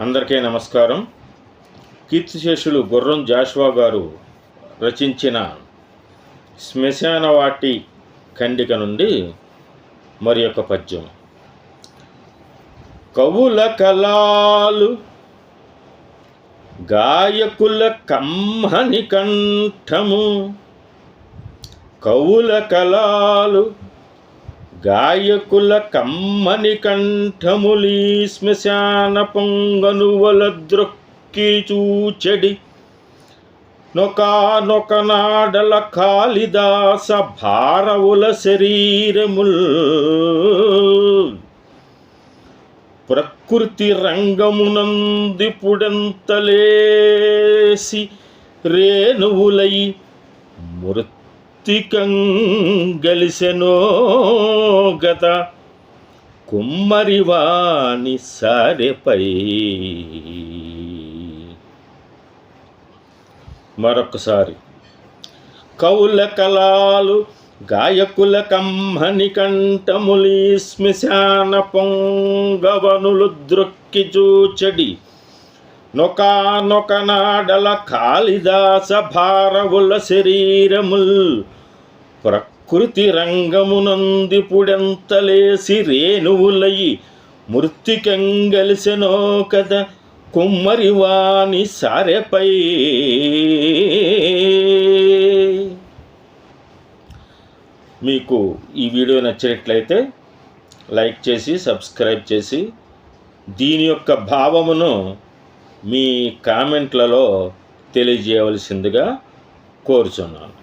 అందరికీ నమస్కారం. కీర్తిశేషులు గుర్రం జాషువా గారు రచించిన శ్మశానవాటి ఖండిక నుండి మరి యొక్క పద్యం. కవుల కళాలు గాయకుల కమ్మని కంఠము కవుల కళాలు గాయకుల కమ్మని కంఠములీ శ్మశాన పొంగనువల ద్రొక్కి చూచెడి. నొకానొకనాడల కాళిదాస భారవుల శరీరముల్. ప్రకృతి రంగమునందిపుడంతలేసి రేణువులై మృత్తికంగలిసెనో గత కుమ్మరివాణి సారెపై. మరొకసారి కవుల కళాలు గాయకుల కమ్మని కంఠములి శ్మశాన పొంగవనులు దృక్కి చూచడి నొకానొకనాడల కాళిదాస భారవుల శరీరముల్ ప్రకృతి రంగమునందిపుడెంతలేసి రేణువులయి మృతికంగలిసెనో కద కుమ్మరివాణి సారెపై. మీకు ఈ వీడియో నచ్చినట్లయితే లైక్ చేసి సబ్స్క్రైబ్ చేసి దీని యొక్క భావమును మీ కామెంట్లలో తెలియజేయవలసిందిగా కోరుచున్నాను.